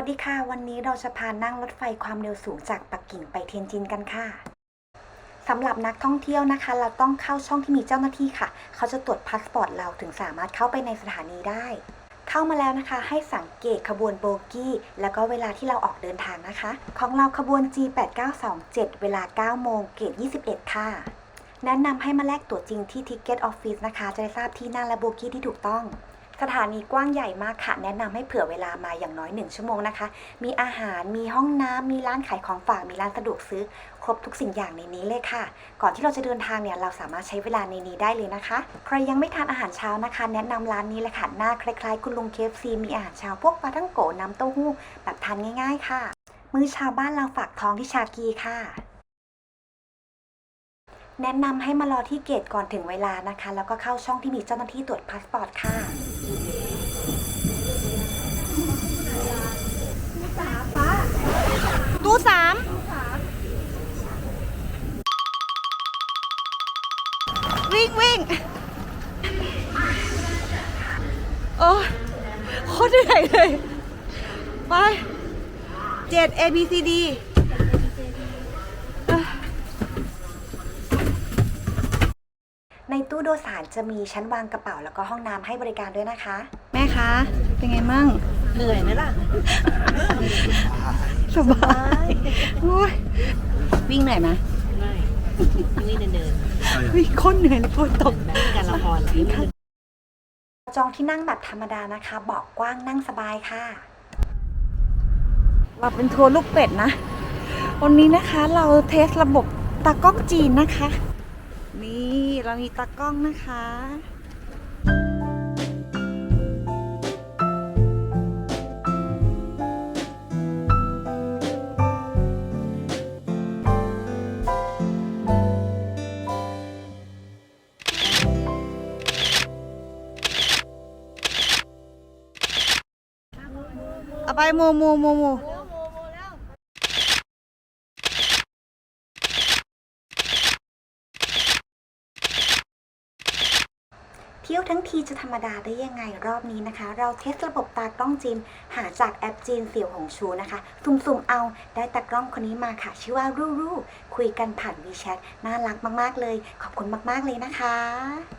วัสดีค่ะ วันนี้เราจะพานั่งรถไฟความเร็วสูงจากปักกิ่งไปเทียนจินกันค่ะสำหรับนักท่องเที่ยวนะคะ เราต้องเข้าช่องที่มีเจ้าหน้าที่ค่ะ เขาจะตรวจพาสปอร์ตเราถึงสามารถเข้าไปในสถานีได้ เข้ามาแล้วนะคะ ให้สังเกตขบวนโบกี้ แล้วก็เวลาที่เราออกเดินทางนะคะ ของเราขบวน G8927 เวลา 9 โมงเกต21 ค่ะ แนะนำให้มาแลกตั๋วจริงที่ Ticket Office นะคะ จะได้ทราบที่นั่งและโบกี้ที่ถูกต้อง สถานีกว้างใหญ่มากค่ะ แนะนำให้เผื่อเวลามาอย่างน้อย 1 ชั่วโมงนะคะ มีอาหาร มีห้องน้ำมีร้านขายของฝาก มีร้านสะดวกซื้อ ครบทุกสิ่งอย่างในนี้เลยค่ะ ก่อนที่เราจะเดินทางเนี่ย เราสามารถใช้เวลาในนี้ได้เลยนะคะ ใครยังไม่ทานอาหารเช้านะคะ แนะนำร้านนี้เลยค่ะ หน้าคล้ายๆ คุณลุงเคฟซีมีอาหารเช้าพวกปลาทั้งโกน้ำเต้าหู้แบบทานง่าย ๆ ค่ะ มื้อเช้าบ้านเราฝากท้องที่ชากีค่ะ แนะนำให้มารอที่เกตก่อนถึงเวลานะคะ แล้วก็เข้าช่องที่มีเจ้าหน้าที่ตรวจพาสปอร์ตค่ะตู้สามวิ่งวิ่งโอ้โคตรเหนื่อยเลย ไปเจ็ด A B C D เอ้อในตู้ โดยสารจะมีชั้นวางกระเป๋าแล้วก็ห้องน้ำให้บริการด้วยนะคะ แม่คะ เป็นไงมั่ง เหนื่อยไหมล่ะ สบายโอ้ยวิ่งเหนื่อยไหมไม่นี่เดินเดินวิ่งคนเหนื่อยเลยปวดตกแบบการละครนี่มันจองที่นั่งแบบธรรมดานะคะ เบาะกว้างนั่งสบายค่ะเราเป็นทัวร์ลูกเป็ดนะ วันนี้นะคะเราเทสระบบตากล้องจีนนะคะนี่ เรามีตากล้องนะคะอาไปโมโมโมโม เที่ยวทั้งทีจะธรรมดาได้ยังไงรอบนี้นะคะ เราเทสระบบตากล้องจีน หาจากแอปจีนเสี่ยวหงชูนะคะ สุ่มๆเอาได้ตากล้องคนนี้มาค่ะ ชื่อว่ารูรูคุยกันผ่านวีแชทน่ารักมากๆเลย ขอบคุณมากๆเลยนะคะ